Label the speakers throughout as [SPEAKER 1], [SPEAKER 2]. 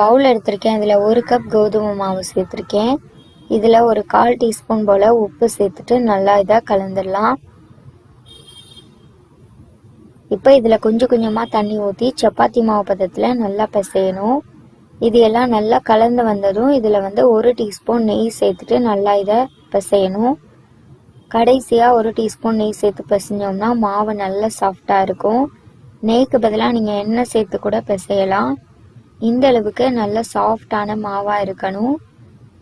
[SPEAKER 1] பவுல் எடுத்திருக்கேன். இதில் ஒரு கப் கோதுமை மாவு சேர்த்துருக்கேன். இதில் ஒரு கால் டீஸ்பூன் போல் உப்பு சேர்த்துட்டு நல்லா இதாக கலந்துடலாம். இப்போ இதில் கொஞ்சம் கொஞ்சமாக தண்ணி ஊற்றி சப்பாத்தி மாவு பதத்தில் நல்லா பிசையணும். இது எல்லாம் நல்லா கலந்து வந்ததும் இதில் வந்து ஒரு டீஸ்பூன் நெய் சேர்த்துட்டு நல்லா இதை பிசையணும். கடைசியாக ஒரு டீஸ்பூன் நெய் சேர்த்து பிசைஞ்சோம்னா மாவு நல்லா சாஃப்டாக இருக்கும். நெய்க்கு பதிலாக நீங்கள் எண்ணெய் சேர்த்து கூட பிசையலாம். இந்த அளவுக்கு நல்ல சாஃப்டான மாவாக இருக்கணும்.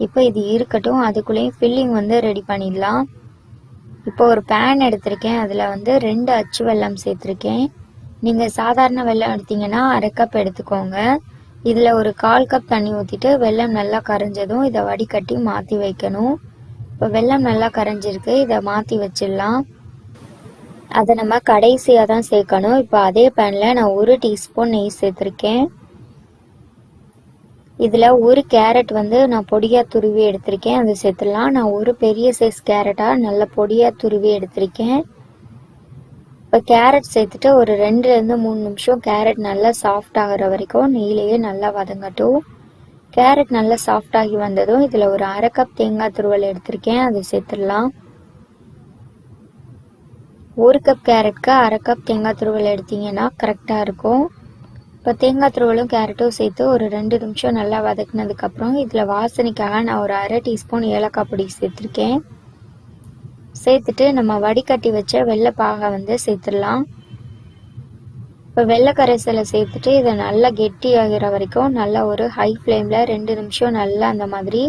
[SPEAKER 1] இப்போ இது இருக்கட்டும் அதுக்குள்ளேயும் ஃபில்லிங் வந்து ரெடி பண்ணிடலாம். இப்போ ஒரு பேன் எடுத்திருக்கேன் அதில் வந்து ரெண்டு அச்சு வெல்லம் சேர்த்துருக்கேன். நீங்கள் சாதாரண வெல்லம் எடுத்தீங்கன்னா அரை கப் எடுத்துக்கோங்க. இதில் ஒரு கால் கப் தண்ணி ஊற்றிட்டு வெல்லம் நல்லா கரைஞ்சதும் இதை வடிகட்டி மாற்றி வைக்கணும். இப்போ வெல்லம் நல்லா கரைஞ்சிருக்கு இதை மாற்றி வச்சிடலாம். அதை நம்ம கடைசியாக தான் சேர்க்கணும். இப்போ அதே பேனில் நான் ஒரு டீஸ்பூன் நெய் சேர்த்துருக்கேன். இதில் ஒரு கேரட் வந்து நான் பொடியாக துருவி எடுத்திருக்கேன். அது சேர்த்துடலாம் நான் ஒரு பெரிய சைஸ் கேரட்டாக நல்ல பொடியாக துருவி எடுத்திருக்கேன். இப்போ கேரட் சேர்த்துட்டு ஒரு ரெண்டுலேருந்து மூணு நிமிஷம் கேரட் நல்லா சாஃப்ட் ஆகிற வரைக்கும் நெய்லேயே நல்லா வதங்கட்டும். கேரட் நல்லா சாஃப்ட் ஆகி வந்ததும் இதில் ஒரு அரை கப் தேங்காய் துருவல் எடுத்திருக்கேன். அதை சேர்த்துடலாம் ஒரு கப் கேரட்க்கு அரை கப் தேங்காய் துருவல் எடுத்தீங்கன்னா கரெக்டாக இருக்கும். இப்போ தேங்காய் துருவலும் கேரட்டும் சேர்த்து ஒரு ரெண்டு நிமிஷம் நல்லா வதக்குனதுக்கப்புறம் இதில் வாசனைக்காக நான் ஒரு அரை டீஸ்பூன் ஏலக்காய் பொடி சேர்த்துருக்கேன். சேர்த்துட்டு நம்ம வடிகட்டி வச்ச வெள்ளைப்பாகை வந்து சேர்த்துடலாம். இப்போ வெள்ளை கரைசலை சேர்த்துட்டு இதை நல்லா கெட்டியாகிற வரைக்கும் நல்லா ஒரு ஹை ஃப்ளேமில் ரெண்டு நிமிஷம் நல்லா அந்த மாதிரி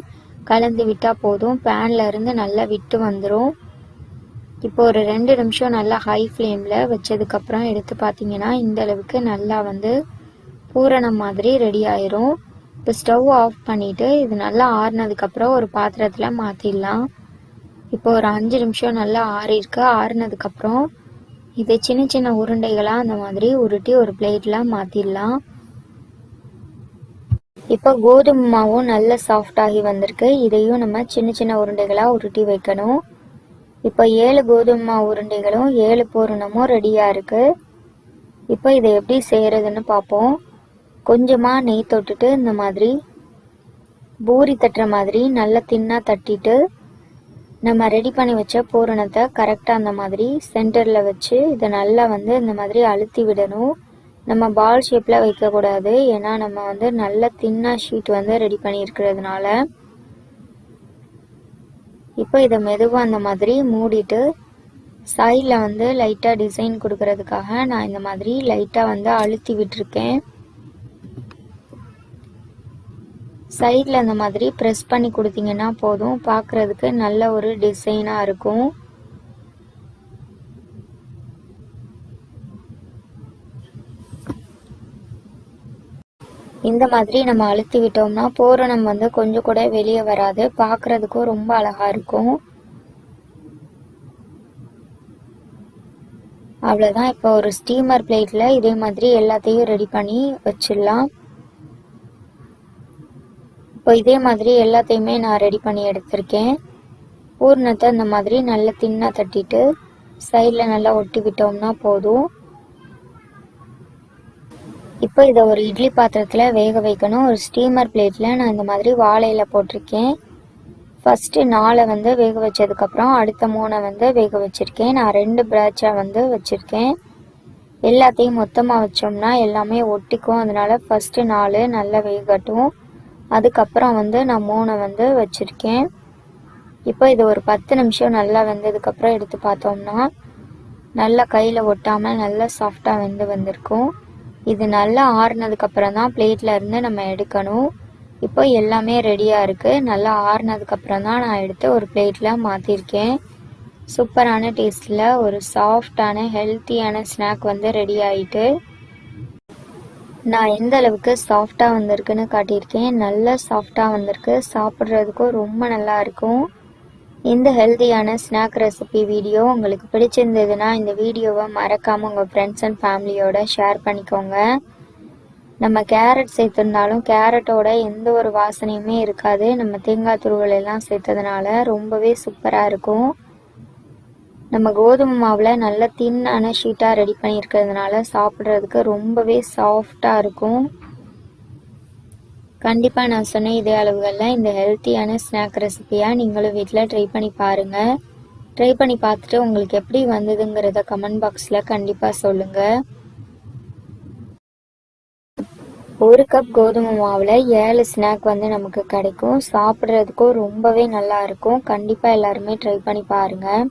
[SPEAKER 1] கலந்து விட்டால் போதும். பேனில் இருந்து நல்லா விட்டு வந்துடும் இப்போ ஒரு ரெண்டு நிமிஷம் நல்லா ஹை ஃப்ளேமில் வச்சதுக்கப்புறம் எடுத்து பார்த்தீங்கன்னா இந்த அளவுக்கு நல்லா வந்து பூரணம் மாதிரி ரெடி ஆயிரும். இப்போ ஸ்டவ் ஆஃப் பண்ணிவிட்டு இது நல்லா ஆறுனதுக்கப்புறம் ஒரு பாத்திரத்தில் மாற்றிடலாம் இப்போ ஒரு அஞ்சு நிமிஷம் நல்லா ஆறிருக்கு ஆறுனதுக்கப்புறம் இதை சின்ன சின்ன உருண்டைகளாக அந்த மாதிரி உருட்டி ஒரு பிளேட்டில் மாற்றிடலாம் இப்போ கோதுமை மாவும் நல்ல சாஃப்டாகி வந்திருக்கு. இதையும் நம்ம சின்ன சின்ன உருண்டைகளாக உருட்டி வைக்கணும். இப்போ ஏழு கோதுமை மாவு உருண்டைகளும் ஏழு பூரணமும் ரெடியாக இருக்குது இப்போ இதை எப்படி செய்கிறதுன்னு பார்ப்போம். கொஞ்சமாக நெய் தொட்டுட்டு இந்த மாதிரி பூரி தட்டுற மாதிரி நல்லா தின்னாக தட்டிட்டு நம்ம ரெடி பண்ணி வச்ச பூரணத்தை கரெக்டாக அந்த மாதிரி சென்டரில் வச்சு இதை நல்லா வந்து இந்த மாதிரி அழுத்தி விடணும். நம்ம பால் ஷேப்பில் வைக்கக்கூடாது ஏன்னா நம்ம வந்து நல்ல தின்னாக ஷீட் வந்து ரெடி பண்ணியிருக்கிறதுனால இப்போ இதை மெதுவாக அந்த மாதிரி மூடிட்டு சைடில் வந்து லைட்டாக டிசைன் கொடுக்கறதுக்காக நான் இந்த மாதிரி லைட்டாக வந்து அழுத்தி விட்டுருக்கேன். சைடில் இந்த மாதிரி ப்ரெஸ் பண்ணி கொடுத்தீங்கன்னா போதும். பார்க்குறதுக்கு நல்ல ஒரு டிசைனாக இருக்கும். இந்த மாதிரி நம்ம அழுத்தி விட்டோம்னா பூரணம் வந்து கொஞ்சம் கூட வெளியே வராது. பார்க்குறதுக்கும் ரொம்ப அழகாக இருக்கும். அவ்வளோதான் இப்போ ஒரு ஸ்டீமர் பிளேட்டில் இதே மாதிரி எல்லாத்தையும் ரெடி பண்ணி வச்சிடலாம். இப்போ இதே மாதிரி எல்லாத்தையுமே நான் ரெடி பண்ணி எடுத்திருக்கேன். பூர்ணத்தை இந்த மாதிரி நல்லா தின்னாக தட்டிட்டு சைடில் நல்லா ஒட்டி விட்டோம்னா போதும். இப்போ இதை ஒரு இட்லி பாத்திரத்தில் வேக வைக்கணும். ஒரு ஸ்டீமர் பிளேட்டில் நான் இந்த மாதிரி வாழையில் போட்டிருக்கேன். ஃபஸ்ட்டு நாலை வந்து வேக வச்சதுக்கப்புறம் அடுத்த மூணை வந்து வேக வச்சுருக்கேன். நான் ரெண்டு பேட்சாக வந்து வச்சுருக்கேன். எல்லாத்தையும் மொத்தமாக வச்சோம்னா எல்லாமே ஒட்டிக்கும். அதனால ஃபஸ்ட்டு நாலு நல்லா வேகட்டும். அதுக்கப்புறம் வந்து நான் மூணை வந்து வச்சுருக்கேன். இப்போ இது ஒரு பத்து நிமிஷம் நல்லா வெந்ததுக்கப்புறம் எடுத்து பார்த்தோம்னா நல்லா கையில் ஒட்டாமல் நல்லா சாஃப்டாக வெந்து வந்திருக்கும். இது நல்லா ஆறுனதுக்கப்புறம் தான் பிளேட்டில் இருந்து நம்ம எடுக்கணும். இப்போ எல்லாமே ரெடியாக இருக்குது நல்லா ஆறுனதுக்கப்புறம் தான் நான் எடுத்து ஒரு பிளேட்டில் மாற்றிருக்கேன் சூப்பரான டேஸ்ட்டில் ஒரு சாஃப்டான ஹெல்த்தியான ஸ்நாக் வந்து ரெடி ஆகிட்டு நான் எந்த அளவுக்கு சாஃப்டாக வந்திருக்குன்னு காட்டியிருக்கேன். நல்லா சாஃப்டாக வந்திருக்கு. சாப்பிட்றதுக்கும் ரொம்ப நல்லா இருக்கும். இந்த ஹெல்த்தியான ஸ்நாக் ரெசிபி வீடியோ உங்களுக்கு பிடிச்சிருந்ததுன்னா இந்த வீடியோவை மறக்காமல் உங்கள் ஃப்ரெண்ட்ஸ் அண்ட் ஃபேமிலியோட ஷேர் பண்ணிக்கோங்க. நம்ம கேரட் சேர்த்துருந்தாலும் கேரட்டோட எந்த ஒரு வாசனையுமே இருக்காது. நம்ம தேங்காய் துருவல் எல்லாம் சேர்த்ததுனால ரொம்பவே சூப்பராக இருக்கும். நம்ம கோதுமை மாவில் நல்ல தின்னான ஷீட்டாக ரெடி பண்ணியிருக்கிறதுனால சாப்பிட்றதுக்கு ரொம்பவே சாஃப்டாக இருக்கும். கண்டிப்பாக நான் சொன்ன இதே அளவுகளில் இந்த ஹெல்த்தியான ஸ்நாக் ரெசிபியாக நீங்களும் வீட்டில் ட்ரை பண்ணி பாருங்கள் ட்ரை பண்ணி பார்த்துட்டு உங்களுக்கு எப்படி வந்ததுங்கிறத கமெண்ட் பாக்ஸில் கண்டிப்பாக சொல்லுங்கள் ஒரு கப் கோதுமை மாவில் ஏழு ஸ்நாக் வந்து நமக்கு கிடைக்கும். சாப்பிட்றதுக்கும் ரொம்பவே நல்லா இருக்கும். கண்டிப்பாக எல்லாருமே ட்ரை பண்ணி பாருங்கள்